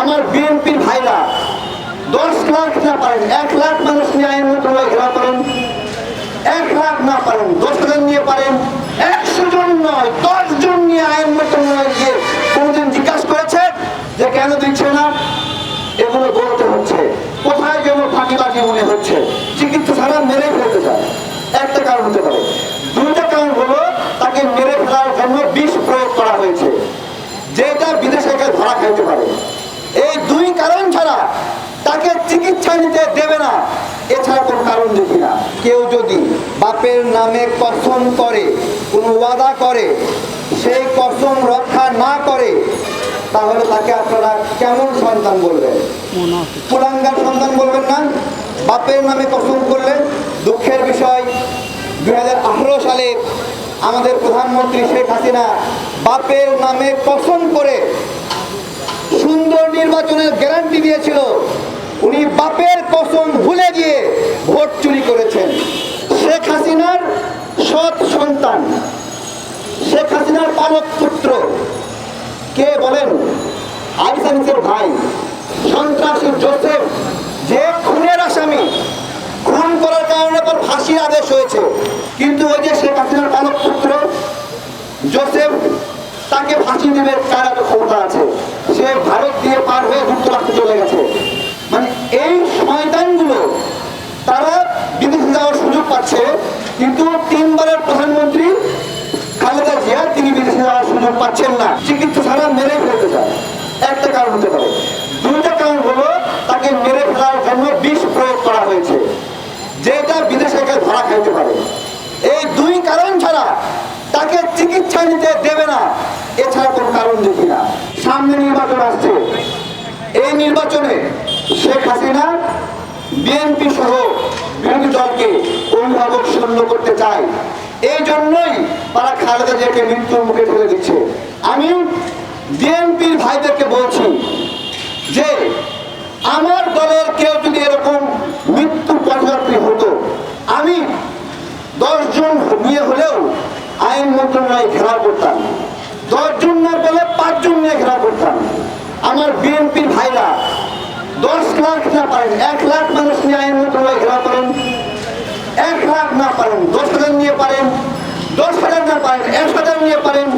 আমার বিএনপির ভাইরা, দশ লাখ না পারেন, এক লাখ মানুষ নিয়ে আইন ঘেরা করেন, এক লাখ না পারেন, দশ হাজার নিয়ে পারেন, একশো জন নয়, দশ জন নিয়ে আইন মন্ত্রণালয় গিয়ে কোনদিন জিজ্ঞাসা করেছে যে কেন দিচ্ছে না? এগুলো বলতে হচ্ছে। কোথায় যেন ফাঁকিবাজি মনে হচ্ছে। চিকিৎসা ছাড়া মেরে ফেলতে চায়। একটা কারণ হতে পারে। দুইটা কারণ হলো, তাকে মেরে ফেলার জন্য বিষ প্রয়োগ করা হয়েছে। যেটা বিদেশে ধরা খাইতে পারে। এই দুই কারণ ছাড়া তাকে চিকিৎসা নিতে দেবে না। এছাড়া কোনো কারণ দেখি না। কেউ যদি বাপের নামে কসম করে, কোনো ওয়াদা করে, সেই কসম রক্ষা না করে, তাহলে তাকে আপনারা কেমন সন্তান বলবেন? কুলাঙ্গার সন্তান বলবেন না? বাপের নামে কসম করলে দুঃখের বিষয় দু হাজার আঠারো সালে আমাদের প্রধানমন্ত্রী শেখ হাসিনা বাপের নামে কসম করে সুন্দর নির্বাচনের গ্যারান্টি দিয়েছিল। উনি বাপের কসম ভুলে গিয়ে ভোট চুরি করেছেন। শেখ হাসিনার সৎ সন্তান, শেখ হাসিনার পালক পুত্র। কে বলেন? আইসানিসের ভাই সন্ত্রাসী জোসেফ, যে খুনের আসামি। খুন করার কারণে তার ফাঁসির আদেশ হয়েছে। কিন্তু ওই যে শেখ হাসিনার পালক পুত্র, জোসেফ, তাকে ফাঁসি দেবে তার ক্ষমতা আছে। সে ভারত দিয়ে পার হয়ে যুক্তরাষ্ট্রে চলে গেছে। মানে এই শয়তানগুলো তারা বিদেশে যাওয়ার সুযোগ পাচ্ছে, কিন্তু তিনবারের প্রধানমন্ত্রী খালেদা জিয়া তিনি বিদেশে যাওয়ার সুযোগ পাচ্ছেন না। চিকিৎসা ছাড়া মেরে ফেলতে চায়। একটা কারণ হতে পারে। দুইটা কারণ হলো তাকে মেরে ফেলার জন্য বিষ প্রয়োগ করা হয়েছে, যেটা বিদেশে ধরা খাইতে পারে। এই দুই কারণ ছাড়া তাকে চিকিৎসা নিতে দেবে না। এছাড়া কোনো কারণ দেখি না। সামনে নির্বাচন আসছে। এই নির্বাচনে শেখ হাসিনা, বিএনপি সহ বিরোধী দলকে অভিভাবক শূন্য করতে চায়। এই জন্যই তারা খালেদা জিয়াকে মৃত্যুর মুখে ঠেলে দিচ্ছে। আমি বিএনপির ভাইদেরকে বলছি যে, আমার দলের কেউ যদি এরকম মৃত্যু পথযাত্রী হতো, আমি দশজন নিয়ে হলেও আইন মন্ত্রণালয় ঘেরাও করতাম। দশজন না পেলে পাঁচজন নিয়ে ঘেরাও করতাম। আমার বিএনপির ভাইরা দশ লাখ না পারেন, এক লাখ মানুষ নিয়ে আইন মন্ত্রণালয় ঘেরাও করেন, এক লাখ না পারেন, দশ হাজার নিয়ে পারেন, দশ হাজার না পারেন, এক হাজার নিয়ে পারেন,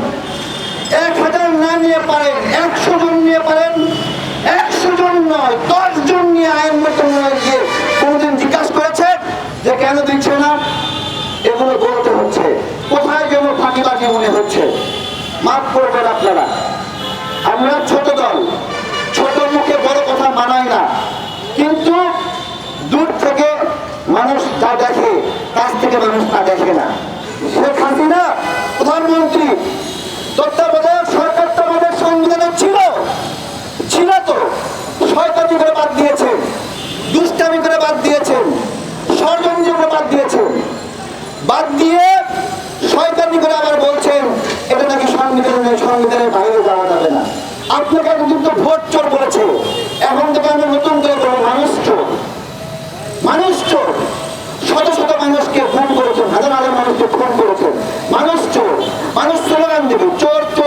এক হাজার না নিয়ে পারেন, একশো জন নিয়ে পারেন, একশো জন নয়, দশ জন নিয়ে আইন মন্ত্রণালয় গিয়ে কোনদিন জিজ্ঞাসা করেছে যে কেন দিচ্ছে না? এগুলো বলতে হচ্ছে। কোথায় যেন ফাঁকিবাজি মনে হচ্ছে। মাফ করবেন আপনারা। আমরা ছোট দল। ছোট মুখে বড় কথা মানাই না। কিন্তু দূর থেকে মানুষ তা দেখে, কাছ থেকে মানুষ তা দেখে না। শেখ হাসিনা প্রধানমন্ত্রী, তত্ত্বাবধায়ক সরকার তো আমাদের সংবিধানে ছিল। ছিল তো। শয়তানি করে বাদ দিয়েছেন। দুষ্টামি করে বাদ দিয়েছেন। ষড়যন্ত্র করে বাদ দিয়েছেন। বাদ দিয়ে শয়তানি করে আবার বলছেন সংবিধানের তো আমি নতুন করে মানুষ চোর। মানুষ চোর। শত শত মানুষকে ফোন করেছেন, হাজার মানুষকে ফোন করেছেন। মানুষ চোর। মানুষ স্লোগান দেবে, চোর চোর।